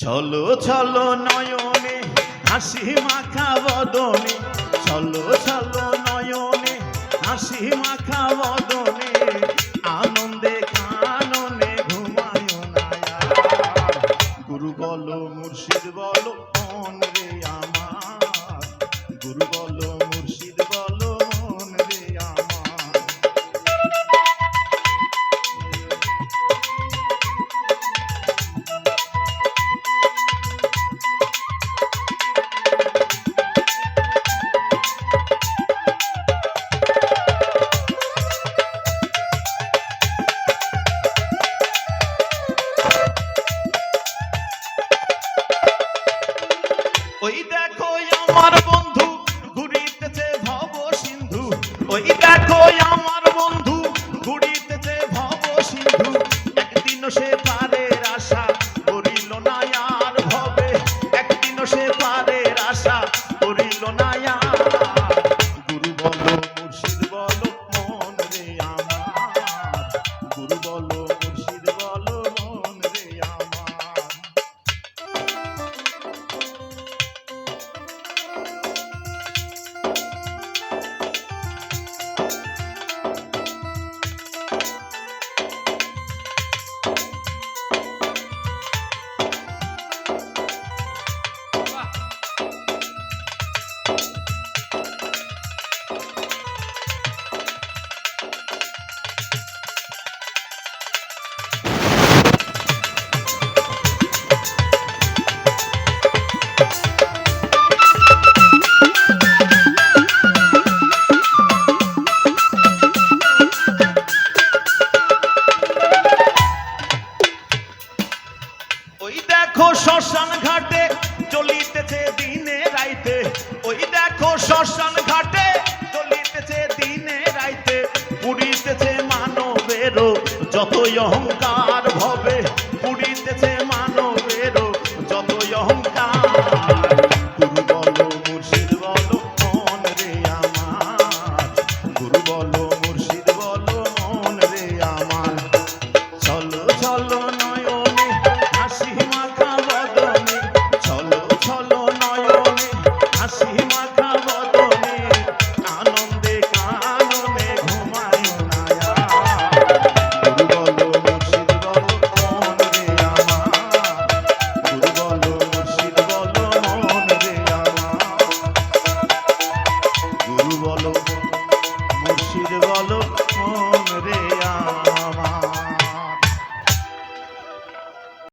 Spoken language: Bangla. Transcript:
চলো চলো নয়নে, হাসি মাখা বদনে। চলো চলো নয়নে, হাসি মাখা বদনে। আনন্দে কাননে ঘুমায়। গুরু বলো, মুর্শিদ বলো, মন রে আমার। গুরু বলো আমার বন্ধু ঘুরিতেছে ভব সিন্ধু। ওই দেখো আমার বন্ধু ঘুরিতেছে ভব সিন্ধু। একদিন সে পারের আশা করিল না আর ভবে। একদিন সে পারের আশা করিল না গুরু বলো, মুর্শিদ বলো, মন রে আমার। গুরু বলো শ্মশান ঘাটে। চলিতেছে দিনে রাইতে পুরিতেছে মানবেরও যতই অহংকার।